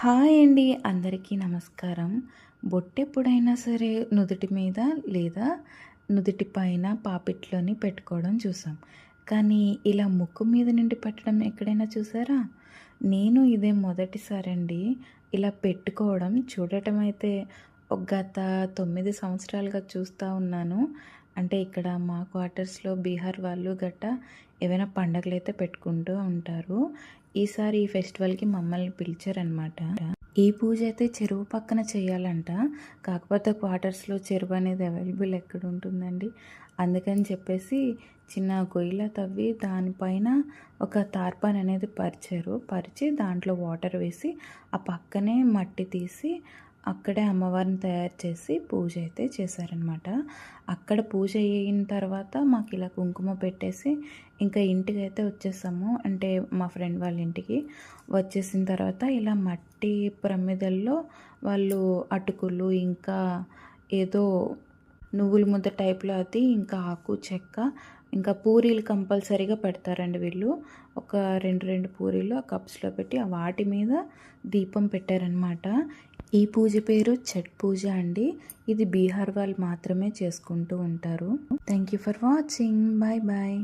Hi అండి. అందరికీ నమస్కారం. బొట్టెప్పుడైనా సరే నుదుటి మీద లేదా నుదుటి పైన పాపిట్లోని పెట్టుకోవడం చూసాం. కానీ ఇలా ముక్కు మీద నుండి పెట్టడం ఎక్కడైనా చూసారా? నేను ఇదే మొదటిసారి అండి ఇలా పెట్టుకోవడం. చూడటం అయితే గత తొమ్మిది సంవత్సరాలుగా చూస్తూ ఉన్నాను. అంటే ఇక్కడ మా క్వార్టర్స్లో బీహార్ వాళ్ళు గట్ట ఏవైనా పండగలు అయితే పెట్టుకుంటూ ఉంటారు. ఈసారి ఈ ఫెస్టివల్కి మమ్మల్ని పిలిచారనమాట ఈ పూజ అయితే చెరువు పక్కన చేయాలంట. కాకపోతే క్వార్టర్స్లో చెరువు అనేది అవైలబుల్ ఎక్కడ ఉంటుందండి? అందుకని చెప్పేసి చిన్న గొయ్యిల తవ్వి దానిపైన ఒక తార్పాన్ అనేది పరిచారు. పరిచి దాంట్లో వాటర్ వేసి ఆ పక్కనే మట్టి తీసి అక్కడే అమ్మవారిని తయారు చేసి పూజ అయితే చేశారనమాట అక్కడ పూజ అయిన తర్వాత మాకు ఇలా కుంకుమ పెట్టేసి ఇంకా ఇంటికి అయితే వచ్చేసాము. అంటే మా ఫ్రెండ్ వాళ్ళ ఇంటికి వచ్చేసిన తర్వాత ఇలా మట్టి ప్రమిదల్లో వాళ్ళు అటుకులు ఇంకా ఏదో నువ్వుల ముద్ద టైప్లో అది ఇంకా ఆకు చెక్క ఇంకా పూరీలు కంపల్సరీగా పెడతారండి వీళ్ళు. ఒక రెండు రెండు పూరీలు ఆ కప్స్లో పెట్టి ఆ వాటి మీద దీపం పెట్టారనమాట ఈ పూజ పేరు ఛట్ పూజ అండి. ఇది బీహార్ వాళ్ళు మాత్రమే చేసుకుంటూ ఉంటారు. Thank you for watching bye bye